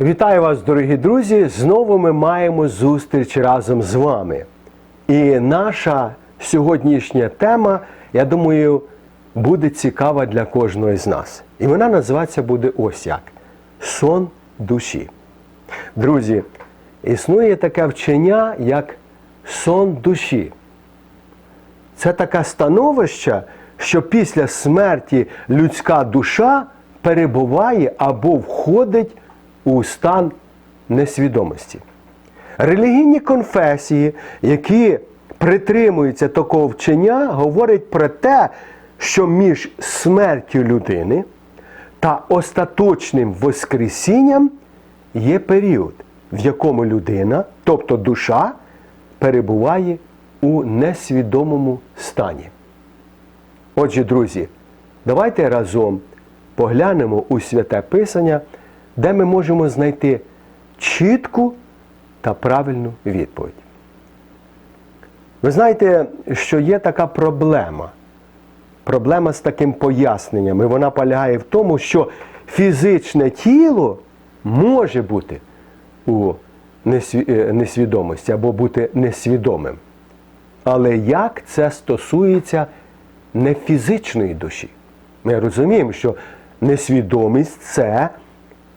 Вітаю вас, дорогі друзі! Знову ми маємо зустріч разом з вами. І наша сьогоднішня тема, я думаю, буде цікава для кожного з нас. І вона називатися буде ось як сон душі. Друзі, існує таке вчення, як сон душі. Це таке становище, що після смерті людська душа перебуває або входить у стан несвідомості. Релігійні конфесії, які притримуються такого вчення, говорять про те, що між смертю людини та остаточним Воскресінням є період, в якому людина, тобто душа, перебуває у несвідомому стані. Отже, друзі, давайте разом поглянемо у святе Писання, де ми можемо знайти чітку та правильну відповідь. Ви знаєте, що є така проблема. Проблема з таким поясненням. І вона полягає в тому, що фізичне тіло може бути у е, несвідомості або бути несвідомим. Але як це стосується не фізичної душі? Ми розуміємо, що несвідомість це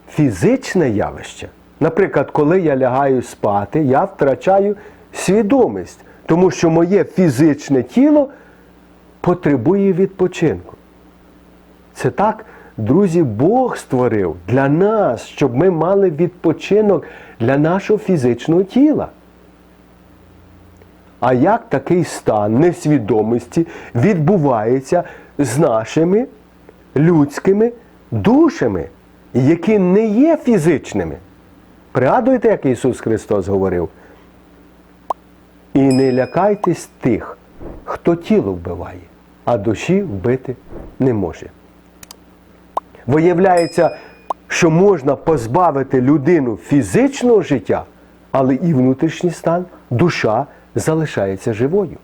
фізичне явище. Наприклад, коли я лягаю спати, я втрачаю свідомість, тому що моє фізичне тіло потребує відпочинку. Це так, друзі, Бог створив для нас, щоб ми мали відпочинок для нашого фізичного тіла. А як такий стан несвідомості відбувається з нашими людськими душами, які не є фізичними? Пригадуєте, як Ісус Христос говорив? І не лякайтесь тих, хто тіло вбиває, а душі вбити не може. Виявляється, що можна позбавити людину фізичного життя, але і внутрішній стан, душа залишається живою.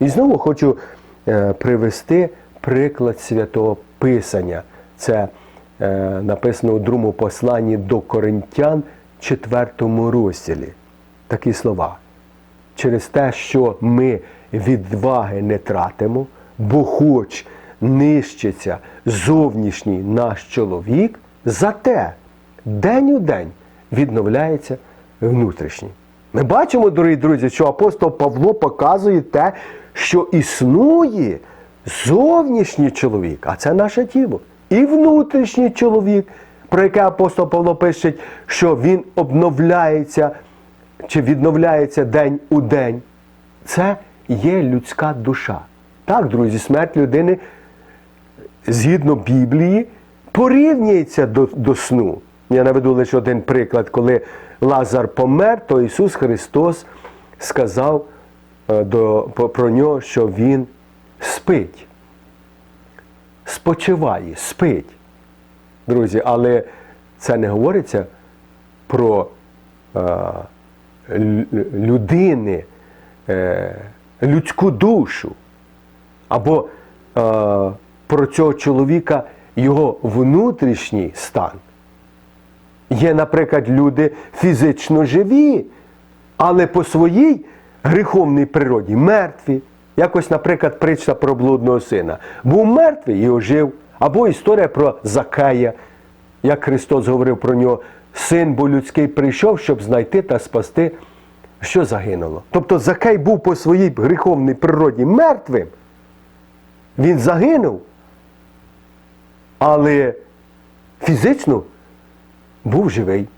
І знову хочу е, привести приклад святого Писання. Це написано у другому посланні до Коринтян, 4 розділі. Такі слова. Через те, що ми відваги не тратимо, бо хоч нищиться зовнішній наш чоловік, зате день у день відновляється внутрішній. Ми бачимо, дорогі друзі, що апостол Павло показує те, що існує зовнішній чоловік, а це наше тіло, і внутрішній чоловік, про яке апостол Павло пише, що він обновляється чи відновляється день у день. Це є людська душа. Так, друзі, смерть людини згідно Біблії порівнюється до, до сну. Я наведу лише один приклад, коли Лазар помер, то Ісус Христос сказав е, до, про нього, що Він спить, спочиває, спить. Друзі, але це не говориться про е, людини, е, людську душу, або е, про цього чоловіка його внутрішній стан. Є, наприклад, люди фізично живі, але по своїй гріховній природі мертві. Якось, наприклад, притча про блудного сина. Був мертвий і ожив. Або історія про Закея, як Христос говорив про нього, син бо людський прийшов, щоб знайти та спасти, що загинуло. Тобто Закей був по своїй гріховній природі мертвим. Він загинув, але фізично був живий.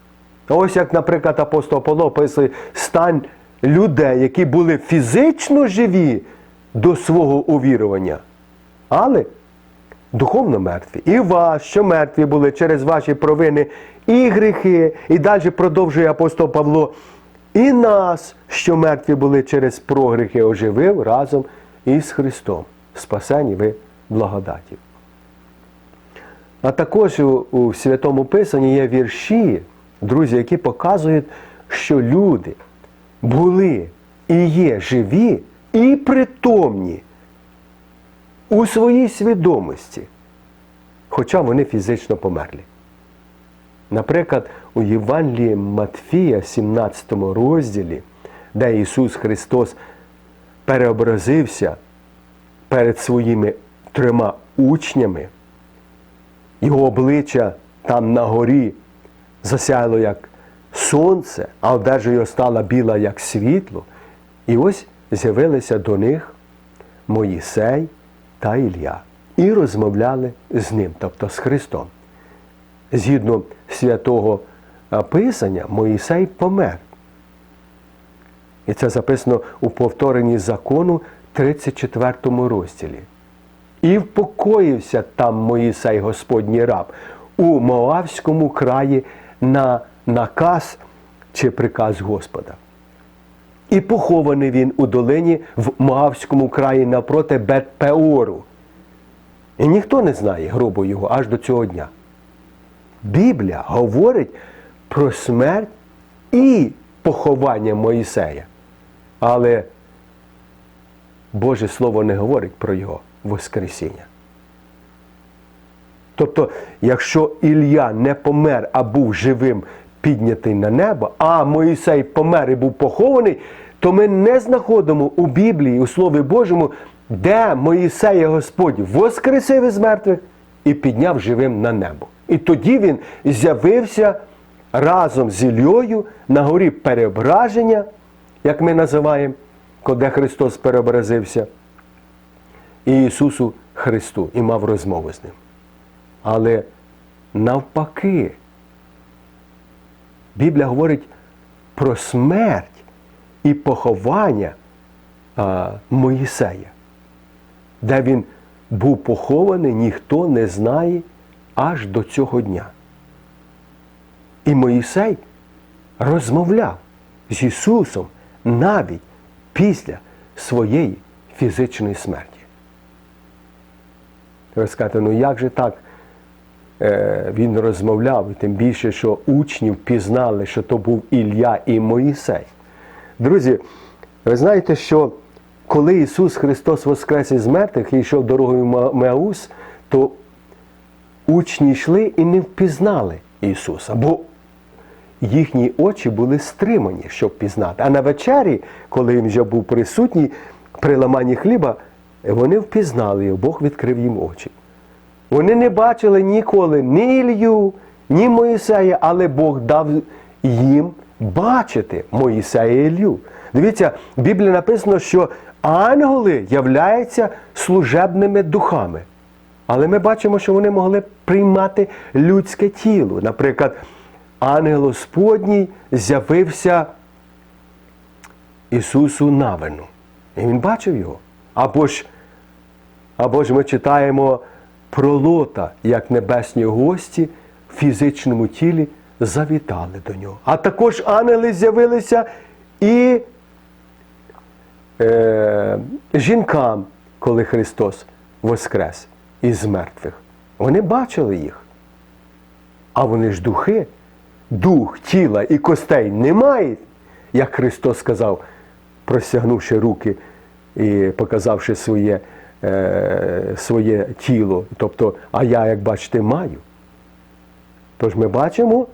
Ось як, наприклад, апостол Павло описує стан людей, які були фізично живі до свого увірування, але духовно мертві. І вас, що мертві були через ваші провини і гріхи, і далі продовжує апостол Павло, і нас, що мертві були через прогріхи, оживив разом із Христом. Спасені ви благодаті. А також у, Святому Писанні є вірші, друзі, які показують, що люди були і є живі і притомні у своїй свідомості, хоча вони фізично померлі. Наприклад, у Євангелії Матфія, 17 розділі, де Ісус Христос переобразився перед своїми трьома учнями, його обличчя там на горі засяяло як сонце, а одежа його стала біла, як світло. І ось з'явилися до них Моїсей та Ілля і розмовляли з ним, тобто з Христом. Згідно святого Писання, Моїсей помер. І це записано у повторенні закону 34 розділі. І впокоївся там Моїсей, Господній раб, у Моавському краї на наказ чи приказ Господа. І похований він у долині в Моавському краї напроти Бет-Пеору. І ніхто не знає гробу його аж до цього дня. Біблія говорить про смерть і поховання Моїсея. Але Боже Слово не говорить про його Воскресіння. Тобто, якщо Ілля не помер, а був живим піднятий на небо, а Моїсей помер і був похований, то ми не знаходимо у Біблії, у Слові Божому, де Моїсея Господь воскресив із мертвих і підняв живим на небо. І тоді він з'явився разом з Іллею на горі переображення, як ми називаємо, де Христос переобразився, і Ісусу Христу і мав розмову з ним. Але навпаки, Біблія говорить про смерть і поховання а, Моїсея, де він був похований, ніхто не знає аж до цього дня. І Моїсей розмовляв з Ісусом навіть після своєї фізичної смерті. Ви скажете, ну як же так він розмовляв, і тим більше, що учнів пізнали, що то був Ілля і Моїсей. Друзі, ви знаєте, що коли Ісус Христос воскрес із мертвих і йшов дорогою Меаус, то учні йшли і не впізнали Ісуса, бо їхні очі були стримані, щоб пізнати. А на вечері, коли він вже був присутній при ламанні хліба, вони впізнали його, Бог відкрив їм очі. Вони не бачили ніколи ні Ілью, ні Моїсея, але Бог дав їм бачити Моїсея і Ілью. Дивіться, в Біблії написано, що ангели являються служебними духами. Але ми бачимо, що вони могли приймати людське тіло. Наприклад, ангел Господній з'явився Ісусу Навину. І він бачив його. Або ж, або ж ми читаємо про Лота, як небесні гості в фізичному тілі завітали до нього. А також ангели з'явилися і е, жінкам, коли Христос воскрес із мертвих. Вони бачили їх. А вони ж духи, дух тіла і костей не мають, як Христос сказав, простягнувши руки і показавши своє е, своє тіло. Тобто, а я, як бачите, маю. Тож ми бачимо,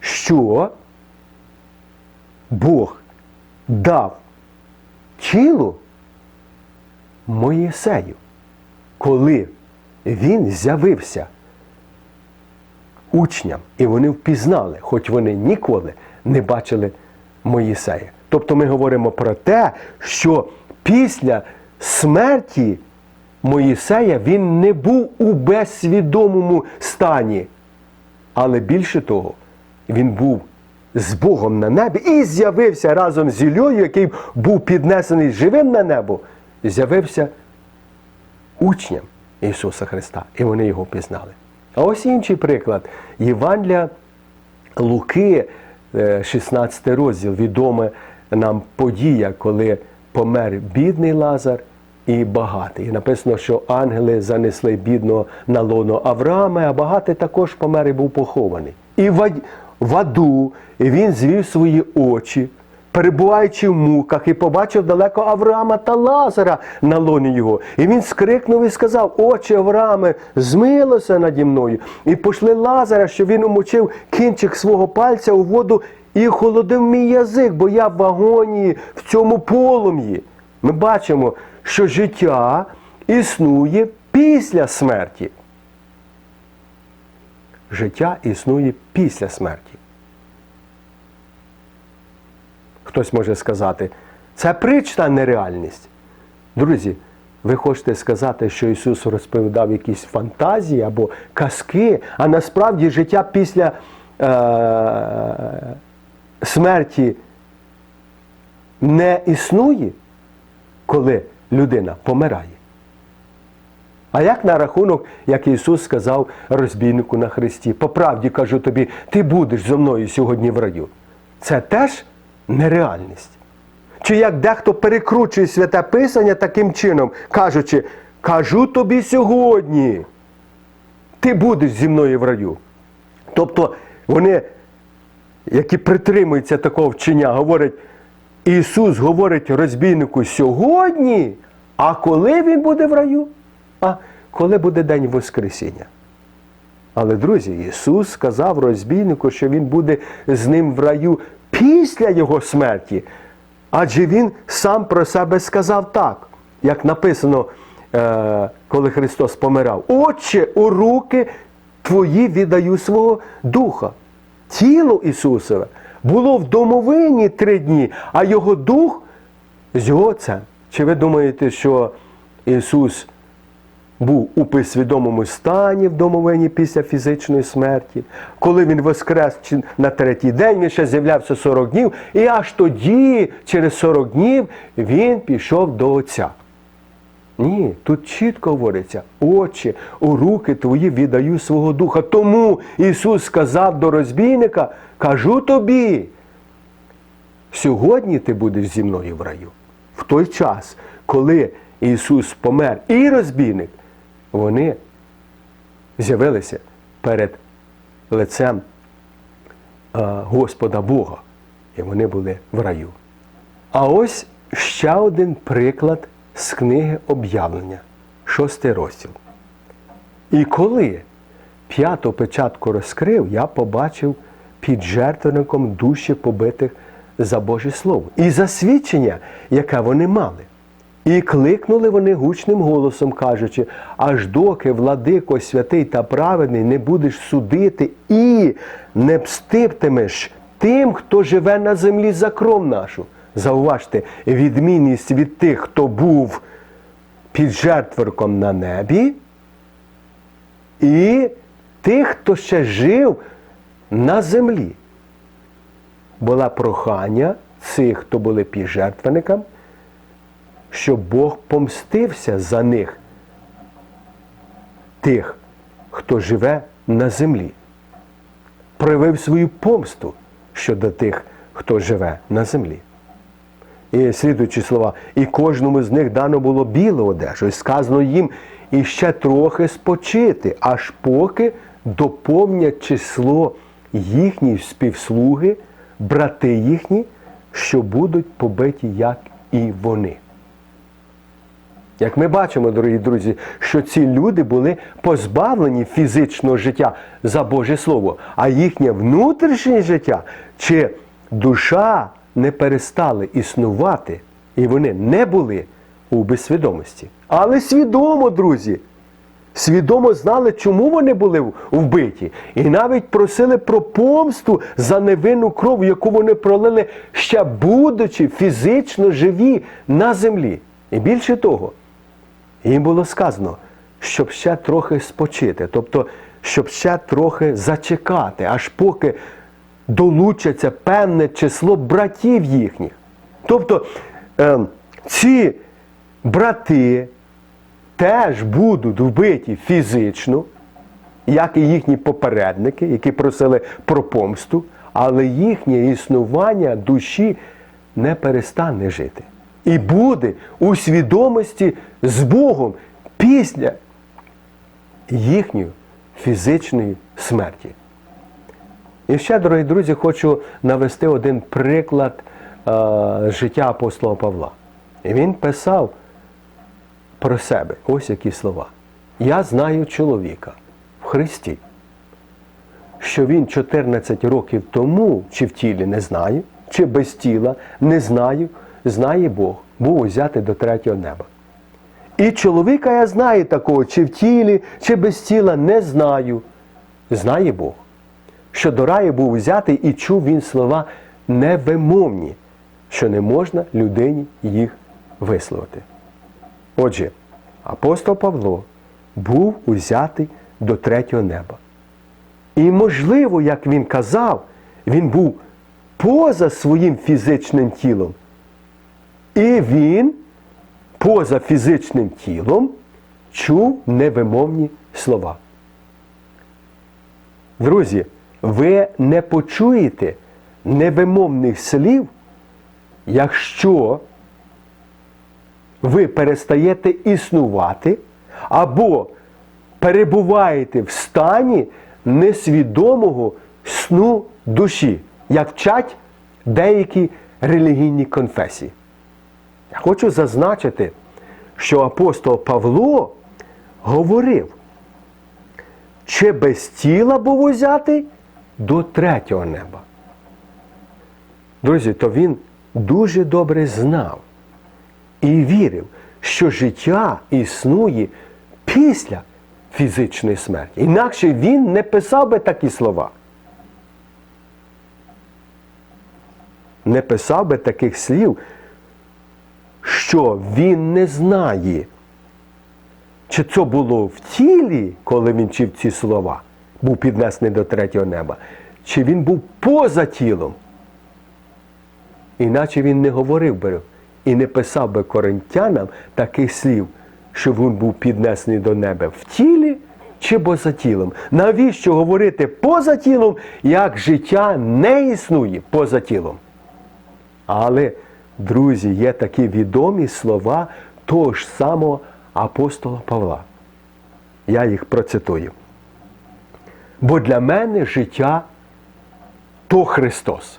що Бог дав тіло Моїсею, коли він з'явився учням, і вони впізнали, хоч вони ніколи не бачили Моїсея. Тобто ми говоримо про те, що після смерті Моїсея він не був у безсвідомому стані. Але більше того, він був з Богом на небі і з'явився разом з Іллею, який був піднесений живим на небо, з'явився учням Ісуса Христа. І вони його пізнали. А ось інший приклад. Євангелія Луки, 16 розділ, відома нам подія, коли помер бідний Лазар і багатий. І написано, що ангели занесли бідного на лоно Авраама, а багатий також помер і був похований. І в аду він звів свої очі, перебуваючи в муках, і побачив далеко Авраама та Лазара на лоні його. І він скрикнув і сказав: Отче Аврааме, змилося наді мною. І пошли Лазара, що він умочив кінчик свого пальця у воду і холодив мій язик, бо я в агонії в цьому полум'ї. Ми бачимо, що життя існує після смерті. Життя існує після смерті. Хтось може сказати, це притча, а не реальність. Друзі, ви хочете сказати, що Ісус розповідав якісь фантазії або казки, а насправді життя після е- смерті не існує, коли людина помирає. А як на рахунок, як Ісус сказав розбійнику на Христі, по правді кажу тобі, ти будеш зо мною сьогодні в раю. Це теж нереальність. Чи як дехто перекручує святе Писання таким чином, кажучи, кажу тобі сьогодні, ти будеш зі мною в раю. Тобто вони, які притримуються такого вчення, говорять, Ісус говорить розбійнику сьогодні, а коли він буде в раю? А коли буде день Воскресіння? Але, друзі, Ісус сказав розбійнику, що Він буде з ним в раю після Його смерті. Адже Він сам про себе сказав так, як написано, е, коли Христос помирав. Отче, у руки Твої віддаю свого Духа. Тіло Ісусове було в домовині три дні, а Його дух з його отцем. Чи ви думаєте, що Ісус був у підсвідомому стані в домовині після фізичної смерті, коли він воскрес на третій день, він ще з'являвся 40 днів, і аж тоді, через 40 днів, він пішов до Отця. Ні, тут чітко говориться, Отче, у руки твої віддаю свого духа. Тому Ісус сказав до розбійника, кажу тобі, сьогодні ти будеш зі мною в раю. В той час, коли Ісус помер і розбійник, вони з'явилися перед лицем Господа Бога. І вони були в раю. А ось ще один приклад з книги об'явлення, шостий розділ. І коли п'яту печатку розкрив, я побачив під жертвенником душі побитих за Боже Слово і за свідчення, яке вони мали. І кликнули вони гучним голосом, кажучи, аж доки владико святий та праведний не будеш судити і не пстиптимеш тим, хто живе на землі за кров нашу. Зауважте, відмінність від тих, хто був під жертверком на небі, і тих, хто ще жив на землі. Була прохання цих, хто були під жертвенником, щоб Бог помстився за них, тих, хто живе на землі, проявив свою помсту щодо тих, хто живе на землі. І слідуючі слова, і кожному з них дано було білу одежу, і сказано їм іще трохи спочити, аж поки доповнять число їхні співслуги, брати їхні, що будуть побиті, як і вони. Як ми бачимо, дорогі друзі, що ці люди були позбавлені фізичного життя за Боже Слово, а їхнє внутрішнє життя чи душа не перестали існувати, і вони не були у безсвідомості. Але свідомо, друзі, свідомо знали, чому вони були вбиті, і навіть просили про помсту за невинну кров, яку вони пролили, ще будучи фізично живі на землі. І більше того, їм було сказано, щоб ще трохи спочити, тобто, щоб ще трохи зачекати, аж поки долучаться певне число братів їхніх. Тобто е, ці брати теж будуть вбиті фізично, як і їхні попередники, які просили про помсту, але їхнє існування душі не перестане жити. І буде у свідомості з Богом після їхньої фізичної смерті. І ще, дорогі друзі, хочу навести один приклад е, життя апостола Павла. І він писав про себе ось які слова. Я знаю чоловіка в Христі, що він 14 років тому, чи в тілі не знаю, чи без тіла не знаю, знає Бог, був узятий до третього неба. І чоловіка я знаю такого, чи в тілі, чи без тіла не знаю. Знає Бог, що до раю був взятий і чув він слова невимовні, що не можна людині їх висловити. Отже, апостол Павло був узятий до третього неба. І, можливо, як він казав, він був поза своїм фізичним тілом. І він поза фізичним тілом чув невимовні слова. Друзі, ви не почуєте невимовних слів, якщо ви перестаєте існувати або перебуваєте в стані несвідомого сну душі, як вчать деякі релігійні конфесії. Я хочу зазначити, що апостол Павло говорив, чи без тіла був узятий до третього неба. Друзі, то він дуже добре знав і вірив, що життя існує після фізичної смерті. Інакше він не писав би такі слова. Не писав би таких слів, що він не знає, чи це було в тілі, коли він чив ці слова, був піднесений до третього неба, чи він був поза тілом. Іначе він не говорив би і не писав би коринтянам таких слів, що він був піднесений до неба в тілі чи поза тілом. Навіщо говорити поза тілом, як життя не існує поза тілом? Але, друзі, є такі відомі слова того ж самого апостола Павла. Я їх процитую. Бо для мене життя то Христос.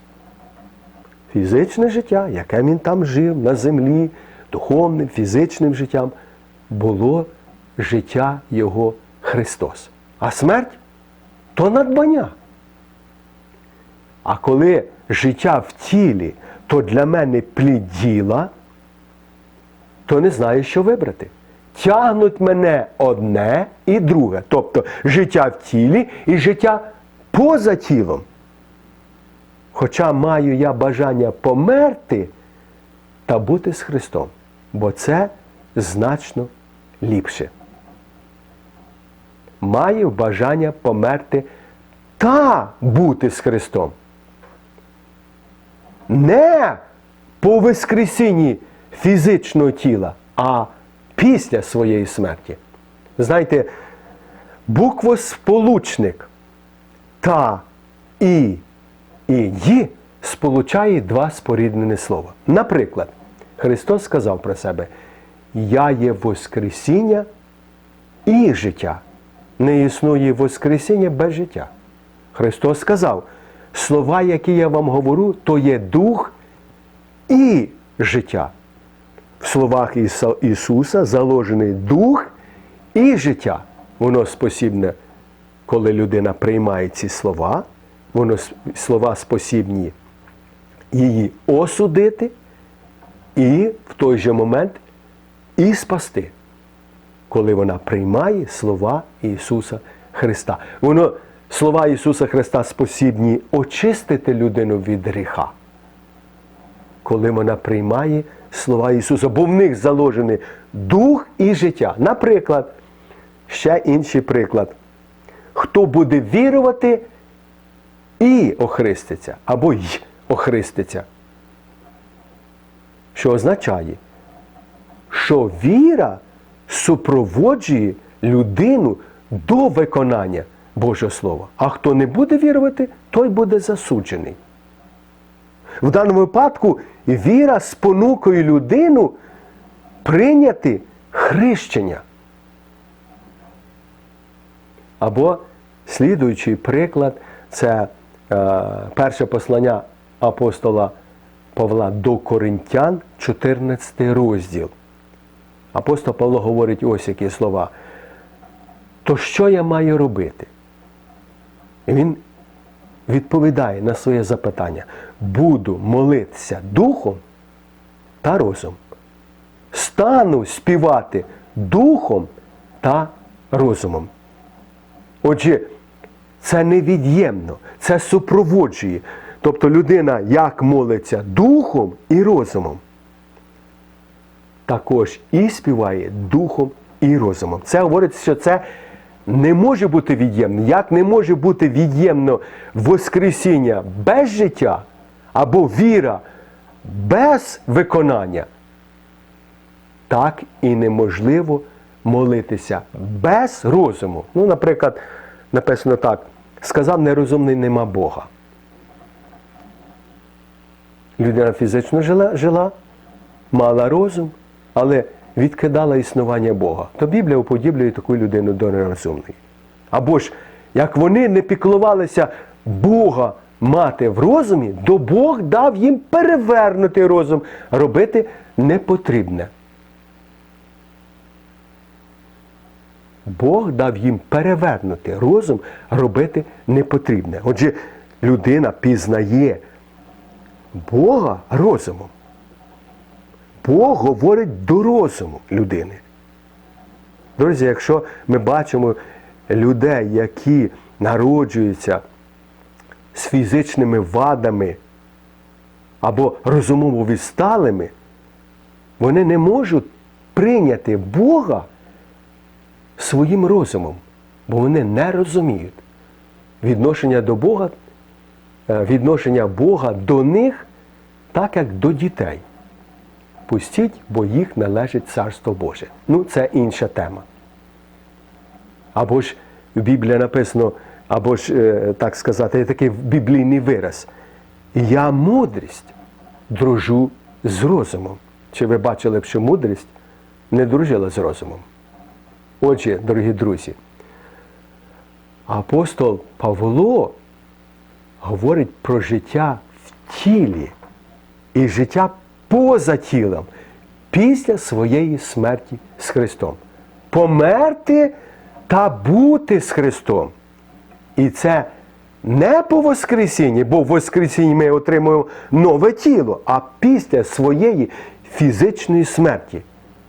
Фізичне життя, яке він там жив на землі, духовним, фізичним життям, було життя Його Христос. А смерть то надбання. А коли життя в тілі, то для мене плід діла, то не знаю, що вибрати. Тягнуть мене одне і друге. Тобто життя в тілі і життя поза тілом. Хоча маю я бажання померти та бути з Христом, бо це значно ліпше. Маю бажання померти та бути з Христом. Не по воскресінні фізичного тіла, а після своєї смерті. Знаєте, буквосполучник та і і «ї» сполучає два споріднені слова. Наприклад, Христос сказав про себе: Я є Воскресіння і життя. Не існує Воскресіння без життя. Христос сказав, слова, які я вам говорю, то є дух і життя. В словах Ісуса заложений дух і життя. Воно спосібне, коли людина приймає ці слова, воно слова спосібні її осудити і в той же момент і спасти, коли вона приймає слова Ісуса Христа. Воно, слова Ісуса Христа спосібні очистити людину від гріха, коли вона приймає слова Ісуса, бо в них заложений дух і життя. Наприклад, ще інший приклад. Хто буде вірувати і охриститься, або й охриститься. Що означає, що віра супроводжує людину до виконання Божого Слова. А хто не буде вірувати, той буде засуджений. В даному випадку віра спонукує людину прийняти хрещення. Або слідуючий приклад це е, перше послання апостола Павла до Коринтян, 14 розділ. Апостол Павло говорить ось які слова. То що я маю робити? І він відповідає на своє запитання: буду молитися духом та розум. Стану співати духом та розумом. Отже, це невід'ємно, це супроводжує. Тобто людина як молиться духом і розумом, також і співає духом і розумом. Це говорить, що це не може бути від'ємно. Як не може бути від'ємно Воскресіння без життя або віра без виконання, так і неможливо молитися без розуму. Ну, наприклад, написано так: сказав нерозумний нема Бога. Людина фізично жила, жила, мала розум, але відкидала існування Бога. То Біблія уподіблює таку людину до нерозумної. Або ж, як вони не піклувалися Бога мати в розумі, то Бог дав їм перевернути розум, робити непотрібне. Бог дав їм перевернути розум, робити непотрібне. Отже, людина пізнає Бога розумом. Бог говорить до розуму людини. Друзі, якщо ми бачимо людей, які народжуються з фізичними вадами або розумово відсталими, вони не можуть прийняти Бога своїм розумом, бо вони не розуміють відношення до Бога, е, відношення Бога до них, так як до дітей. Пустіть, бо їх належить Царство Боже. Ну, це інша тема. Або ж в Біблії написано, або ж, е, так сказати, є такий біблійний вираз. Я мудрість дружу з розумом. Чи ви бачили що мудрість не дружила з розумом? Отже, дорогі друзі, апостол Павло говорить про життя в тілі і життя поза тілом після своєї смерті з Христом. Померти та бути з Христом. І це не по Воскресінні, бо в Воскресінні ми отримуємо нове тіло, а після своєї фізичної смерті.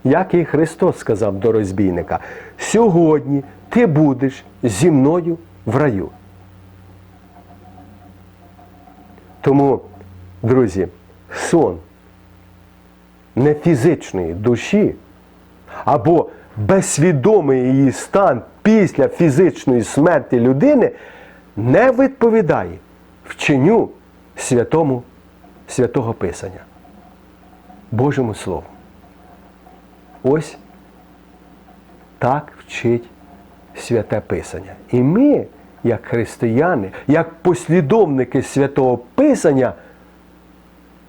Як і Христос сказав до розбійника, сьогодні ти будеш зі мною в раю. Тому, друзі, сон не фізичної душі або безсвідомий її стан після фізичної смерті людини не відповідає вченню святому святого Писання, Божому Слову. Ось так вчить святе Писання. І ми, як християни, як послідовники святого Писання,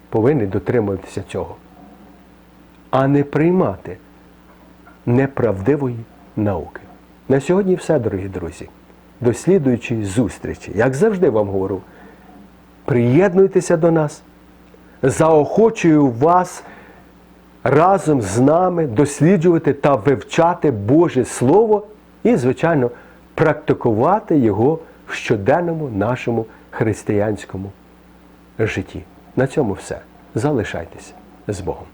повинні дотримуватися цього, а не приймати неправдивої науки. На сьогодні все, дорогі друзі. До слідуючої зустрічі. Як завжди вам говорю, приєднуйтеся до нас, заохочую вас разом з нами досліджувати та вивчати Боже Слово і, звичайно, практикувати його в щоденному нашому християнському житті. На цьому все. Залишайтеся з Богом.